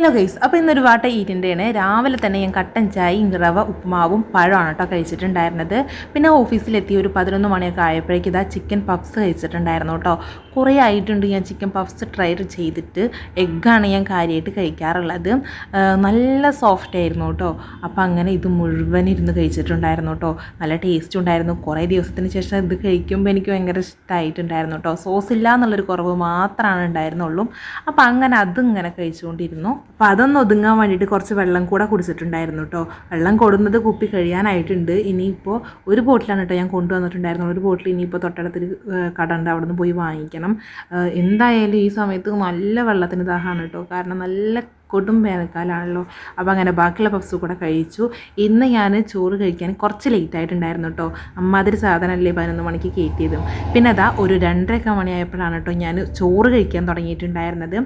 Hello guys അപ്പോൾ ഇന്നൊരു വാട്ട ഈറ്റിന്റെയാണ് രാവിലെ തന്നെ ഞാൻ കട്ടൻ ചായയും റവ ഉപ്പുമാവും പഴമാണ് കേട്ടോ കഴിച്ചിട്ടുണ്ടായിരുന്നത്. പിന്നെ ഓഫീസിലെത്തി ഒരു പതിനൊന്ന് മണിയൊക്കെ ആയപ്പോഴേക്കും ഇതാ ചിക്കൻ പഫ്സ് കഴിച്ചിട്ടുണ്ടായിരുന്നു കേട്ടോ. കുറേ ആയിട്ടുണ്ട് ഞാൻ ചിക്കൻ പഫ്സ് ട്രൈ ചെയ്തിട്ട്. എഗ്ഗാണ് ഞാൻ കാര്യമായിട്ട് കഴിക്കാറുള്ളത്. നല്ല സോഫ്റ്റ് ആയിരുന്നു കേട്ടോ. അപ്പോൾ അങ്ങനെ ഇത് മുഴുവൻ ഇരുന്ന് കഴിച്ചിട്ടുണ്ടായിരുന്നു കേട്ടോ. നല്ല ടേസ്റ്റ് ഉണ്ടായിരുന്നു. കുറേ ദിവസത്തിന് ശേഷം ഇത് കഴിക്കുമ്പോൾ എനിക്ക് ഭയങ്കര ഇഷ്ടമായിട്ടുണ്ടായിരുന്നു കേട്ടോ. സോസ് ഇല്ല എന്നുള്ളൊരു കുറവ് മാത്രമാണ് ഉണ്ടായിരുന്നുള്ളൂ. അപ്പോൾ അങ്ങനെ അതിങ്ങനെ കഴിച്ചുകൊണ്ടിരുന്നു. അപ്പോൾ അതൊന്ന് ഒതുങ്ങാൻ വേണ്ടിയിട്ട് കുറച്ച് വെള്ളം കൂടെ കുടിച്ചിട്ടുണ്ടായിരുന്നു കേട്ടോ വെള്ളം കൊടുന്നത് കുപ്പി കഴിയാനായിട്ടുണ്ട്. ഇനിയിപ്പോൾ ഒരു ബോട്ടിലാണ് കേട്ടോ ഞാൻ കൊണ്ടുവന്നിട്ടുണ്ടായിരുന്നു ഒരു ബോട്ടിൽ ഇനിയിപ്പോൾ തൊട്ടടുത്തൊരു കടണ്ട് അവിടെ നിന്ന് പോയി വാങ്ങിക്കണം. എന്തായാലും ഈ സമയത്ത് നല്ല വെള്ളത്തിന് ദാഹമാണ് കേട്ടോ കാരണം നല്ല കൊടും വേനൽക്കാലമാണല്ലോ അപ്പോൾ അങ്ങനെ ബാക്കിയുള്ള പഫ്സ് കൂടെ കഴിച്ചു. ഇന്ന് ഞാൻ ചോറ് കഴിക്കാൻ കുറച്ച് ലേറ്റ് ആയിട്ടുണ്ടായിരുന്നു കേട്ടോ അമ്മാതിരി സാധനമല്ലേ പതിനൊന്ന് മണിക്ക് കയറ്റിയതും പിന്നെ അതാ ഒരു രണ്ടരക്ക മണിയായപ്പോഴാണ് കേട്ടോ ഞാൻ ചോറ് കഴിക്കാൻ തുടങ്ങിയിട്ടുണ്ടായിരുന്നത്.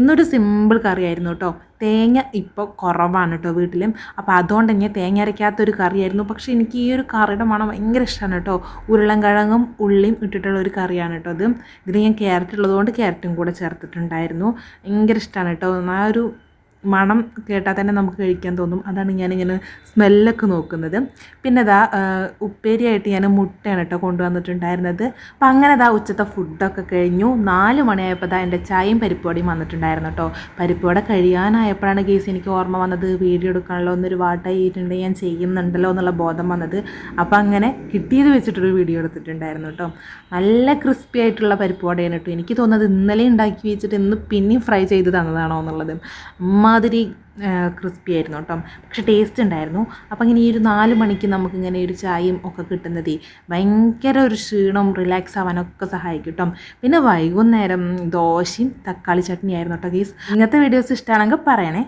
ഇന്നൊരു സിമ്പിൾ കറിയായിരുന്നു കേട്ടോ തേങ്ങ ഇപ്പോൾ കുറവാണ് കേട്ടോ വീട്ടിലും. അപ്പോൾ അതുകൊണ്ട് തന്നെ തേങ്ങ അരയ്ക്കാത്തൊരു കറിയായിരുന്നു. പക്ഷേ എനിക്ക് ഈ ഒരു കറിയുടെ മണം ഭയങ്കര ഇഷ്ടമാണ് കേട്ടോ ഉരുളൻകിഴങ്ങും ഉള്ളിയും ഇട്ടിട്ടുള്ള ഒരു കറിയാണ് കേട്ടോ അത് ഇതിന് ഞാൻ ക്യാരറ്റ് ഉള്ളതുകൊണ്ട് ക്യാരറ്റും കൂടെ ചേർത്തിട്ടുണ്ടായിരുന്നു. ഭയങ്കര ഇഷ്ടമാണ് കേട്ടോ ആ ഒരു മണം കേട്ടാൽ തന്നെ നമുക്ക് കഴിക്കാൻ തോന്നും. അതാണ് ഞാനിങ്ങനെ സ്മെല്ലൊക്കെ നോക്കുന്നത്. പിന്നെ ഇതാ ഉപ്പേരിയായിട്ട് ഞാൻ മുട്ടയാണ് കേട്ടോ കൊണ്ടുവന്നിട്ടുണ്ടായിരുന്നത്. അപ്പം അങ്ങനെ ഇതാ ഉച്ചത്തെ ഫുഡൊക്കെ കഴിഞ്ഞു. നാല് മണിയായപ്പോൾ ഇതാ എന്റെ ചായയും പരിപ്പുവടയും വന്നിട്ടുണ്ടായിരുന്നു കേട്ടോ പരിപ്പുവട കഴിയാനായപ്പോഴാണ് കേസ് എനിക്ക് ഓർമ്മ വന്നത് വീഡിയോ എടുക്കാനുള്ള ഒന്നൊരു വാട്ടായിട്ടുണ്ട് ഞാൻ ചെയ്യുന്നുണ്ടല്ലോ എന്നുള്ള ബോധം വന്നത്. അപ്പം അങ്ങനെ കിട്ടിയത് വെച്ചിട്ടൊരു വീഡിയോ എടുത്തിട്ടുണ്ടായിരുന്നു കേട്ടോ നല്ല ക്രിസ്പി ആയിട്ടുള്ള പരിപ്പുവടയാണ് കേട്ടോ എനിക്ക് തോന്നുന്നത് ഇന്നലെ ഉണ്ടാക്കി വെച്ചിട്ട് ഇന്ന് പിന്നെയും ഫ്രൈ ചെയ്ത് തന്നതാണോ എന്നുള്ളത്. അമ്മാതിരി ക്രിസ്പി ആയിരുന്നു കേട്ടോ. പക്ഷെ ടേസ്റ്റ് ഉണ്ടായിരുന്നു. അപ്പം ഇങ്ങനെ ഈ ഒരു നാല് മണിക്ക് നമുക്ക് ഇങ്ങനെ ഒരു ചായയും ഒക്കെ കിട്ടുന്നതേ ഭയങ്കര ഒരു ക്ഷീണം റിലാക്സ് ആവാനൊക്കെ സഹായിക്കും കേട്ടോ. പിന്നെ വൈകുന്നേരം ദോശയും തക്കാളി ചട്നിയായിരുന്നു കേട്ടോ ഗീസ് ഇങ്ങനത്തെ വീഡിയോസ് ഇഷ്ടമാണെങ്കിൽ പറയണേ.